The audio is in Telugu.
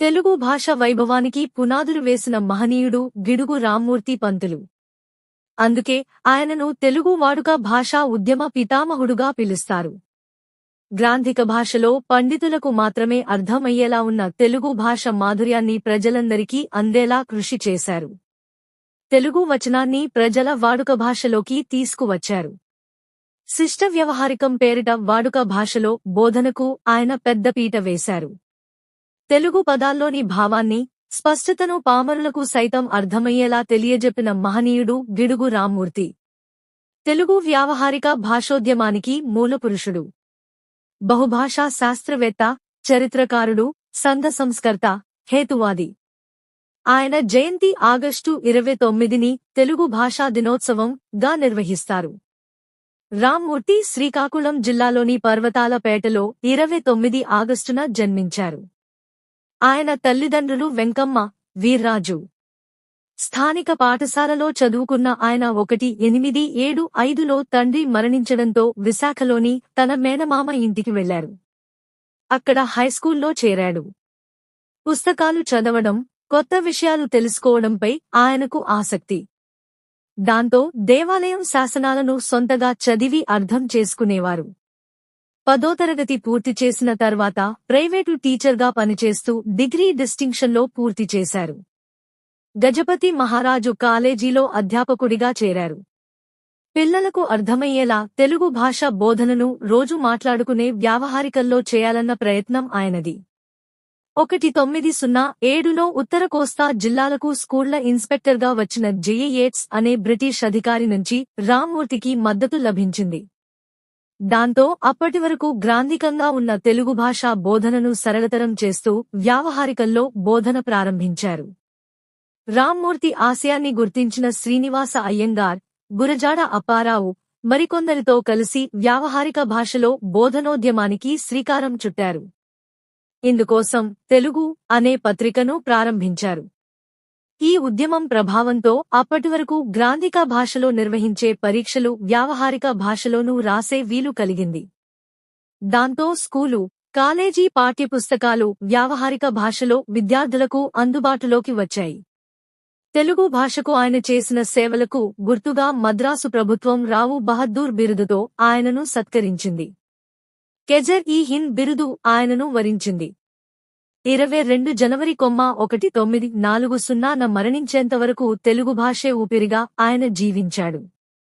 తెలుగు భాష వైభవానికి పునాదులు వేసిన మహనీయుడు గిడుగు రామ్మూర్తి పంతులు. అందుకే ఆయనను తెలుగు వాడుక భాషా ఉద్యమ పితామహుడుగా పిలుస్తారు. గ్రాంధిక భాషలో పండితులకు మాత్రమే అర్థమయ్యేలా ఉన్న తెలుగు భాష మాధుర్యాన్ని ప్రజలందరికీ అందేలా కృషి చేశారు. తెలుగు వచనాన్ని ప్రజల వాడుక భాషలోకి తీసుకువచ్చారు. శిష్ట వ్యవహారికం పేరిట వాడుక భాషలో బోధనకు ఆయన పెద్దపీట వేశారు. తెలుగు పదాల్లోని భావాన్ని స్పష్టతను పామరులకు సైతం అర్థమయ్యేలా తెలియజెప్పిన మహనీయుడు గిడుగు రామ్మూర్తి. తెలుగు వ్యావహారిక భాషోద్యమానికి మూలపురుషుడు. బహుభాషా శాస్త్రవేత్త చరిత్రకారుడు సంఘ సంస్కర్త హేతువాది. ఆయన జయంతి ఆగస్టు ఇరవై తొమ్మిదిని తెలుగు భాషా దినోత్సవం గా నిర్వహిస్తారు. రామ్మూర్తి శ్రీకాకుళం జిల్లాలోని పర్వతాలపేటలో ఇరవై తొమ్మిది ఆగస్టున జన్మించారు. ఆయన తల్లిదండ్రులు వెంకమ్మ వీర్రాజు. స్థానిక పాఠశాలలో చదువుకున్న ఆయన ఒకటి ఎనిమిది ఏడు ఐదులో తండ్రి మరణించడంతో విశాఖలోని తన మేనమామ ఇంటికి వెళ్ళారు అక్కడ హైస్కూల్లో చేరాడు. పుస్తకాలు చదవడం కొత్త విషయాలు తెలుసుకోవడంపై ఆయనకు ఆసక్తి. దాంతో దేవాలయం శాసనాలను సొంతగా చదివి అర్థం చేసుకునేవారు. పదో తరగతి పూర్తి చేసిన తర్వాత ప్రైవేటు టీచర్గా పనిచేస్తూ డిగ్రీ డిస్టింక్షన్లో పూర్తి చేశారు. గజపతి మహారాజు కాలేజీలో అధ్యాపకుడిగా చేరారు. పిల్లలకు అర్థమయ్యేలా తెలుగు భాష బోధనను రోజు మాట్లాడుకునే వ్యావహారికల్లో చేయాలన్న ప్రయత్నం ఆయనది. ఒకటి తొమ్మిది సున్నా ఏడులో ఉత్తర కోస్తా జిల్లాలకు స్కూళ్ళ ఇన్స్పెక్టర్గా వచ్చిన జేఏఎట్స్ అనే బ్రిటిష్ అధికారి నుంచి రామ్మూర్తికి మద్దతు లభించింది. దాంతో అప్పటివరకు గ్రాంధికంగా ఉన్న తెలుగు భాష బోధనను సరళతరం చేస్తూ వ్యావహారికల్లో బోధన ప్రారంభించారు. రామ్మూర్తి ఆశయాన్ని గుర్తించిన శ్రీనివాస అయ్యంగార్ గురజాడ అప్పారావు మరికొందరితో కలిసి వ్యావహారిక భాషలో బోధనోద్యమానికి శ్రీకారం చుట్టారు. ఇందుకోసం తెలుగు అనే పత్రికను ప్రారంభించారు. ఈ ఉద్యమం ప్రభావంతో అప్పటివరకు గ్రాంధిక భాషలో నిర్వహించే పరీక్షలు వ్యావహారిక భాషలోనూ రాసే వీలు కలిగింది. దాంతో స్కూలు కాలేజీ పాఠ్యపుస్తకాలు వ్యావహారిక భాషలో విద్యార్థులకు అందుబాటులోకి వచ్చాయి. తెలుగు భాషకు ఆయన చేసిన సేవలకు గుర్తుగా మద్రాసు ప్రభుత్వం రావు బహద్దూర్ బిరుదుతో ఆయనను సత్కరించింది. కెజర్ ఈ హింద్ బిరుదు ఆయనను వరించింది. ఇరవై రెండు జనవరి కొమ్మ ఒకటి తొమ్మిది నాలుగు సున్నాన మరణించేంతవరకు తెలుగు భాషే ఊపిరిగా ఆయన జీవించాడు.